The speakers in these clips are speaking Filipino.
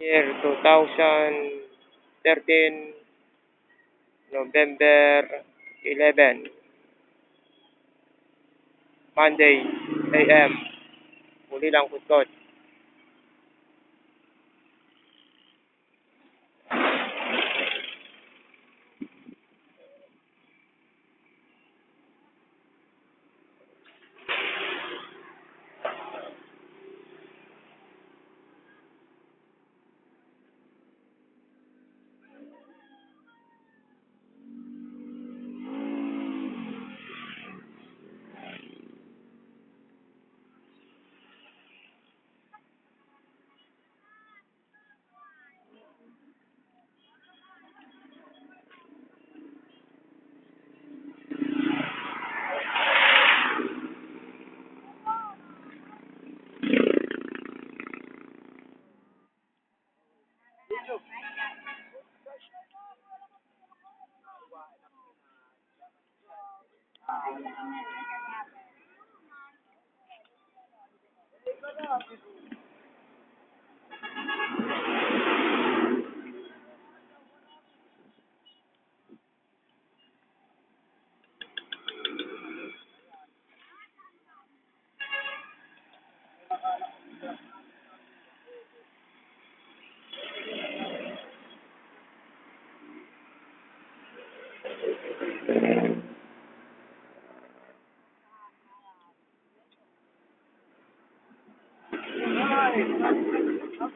year 2013, November 11, Monday, AM, Thank you. Lang kutkot.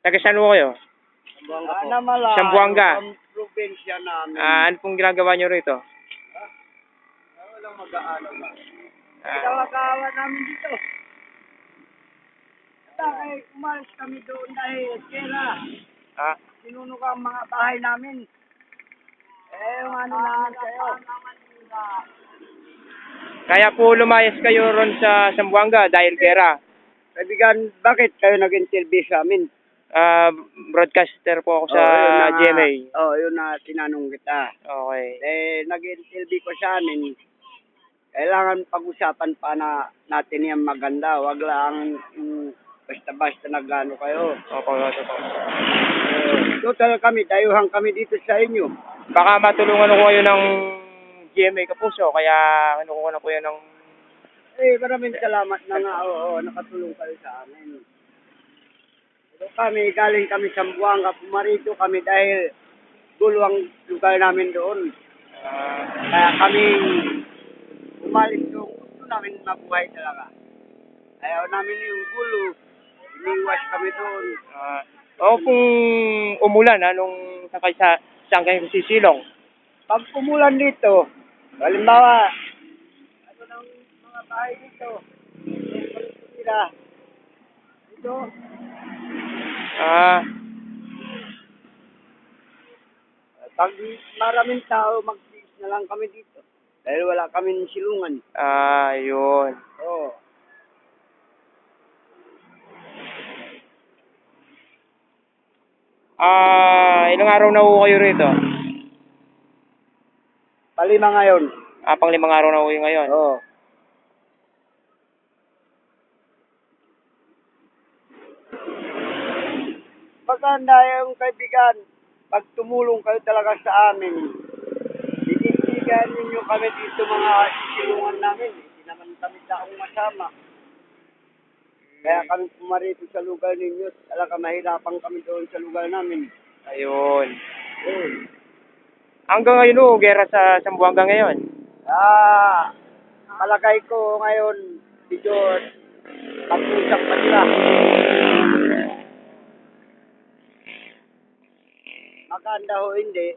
Taga saan mo kayo? Sambuanga po. Namala, Sambuanga. Ang probinsya namin. Ah, ano pong ginagawa nyo rito? Ah, walang mag-aano ba? Ah, Kawakawa namin dito. Dahil umalis kami doon dahil kera. ah, Sinunog ang mga bahay namin. Eh, yung ano namin sa'yo. kaya po lumayas kayo ron sa Sambuanga dahil gera. Kaibigan, bakit kayo nag-interview sa amin? Ah, broadcaster po ako sa Oo, yun na- GMA. Oo, yun na tinanong kita. Okay. Eh, nag-interview ko sa amin. Kailangan pag-usapan pa na natin yan maganda. Wag lang yung basta-basta nagano kayo. Opo, opo. Eh, total kami, dayuhan kami dito sa inyo. Baka matulungan ko kayo ng GMA Kapuso, kaya ano ko na po yan ng... Eh, maraming salamat na nga. Oo, nakatulong kayo sa amin. Pero kami, galing kami sa Buanga, pumarito kami dahil gulo ang lugar namin doon. ah, Kaya kami umalis doon. Gusto namin mabuhay talaga. Ayaw namin yung gulo. Iniwas kami doon. ah, o kung umulan, anong sakay sa saan kayo sisilong? Pag umulan dito, halimbawa, ano ng mga bahay dito, sila, dito, Ah, pag maraming tao, mag na lang kami dito. Dahil wala kami silungan. ah, yun. Oo. Ah, ilang araw na ho kayo rito? Palima ngayon. Ah, pang limang araw na ho kayo ngayon. Oo. Maganda yung kaibigan, pag tumulong kayo talaga sa amin, bibigyan pagbigyan ninyo kami dito mga sisilungan namin. Hindi naman kami taong masama. Kaya kami pumarito sa lugar ninyo. Talaga mahirapan kami doon sa lugar namin. Ayun. Eh, Hanggang ngayon, oh, gera sa Sambuanga ngayon. ah, palagay ko ngayon, medyo pag-usap pa sila. Maganda ho hindi,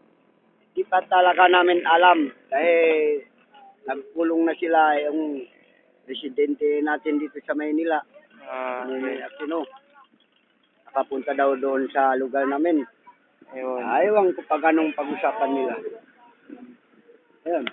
di pa talaga namin alam. Dahil nagpulong na sila yung presidente natin dito sa Maynila. Ah, May Aquino. Nakapunta daw doon sa lugar namin. ayun. Ayaw ko pa ganong pag-usapan nila. Ayun.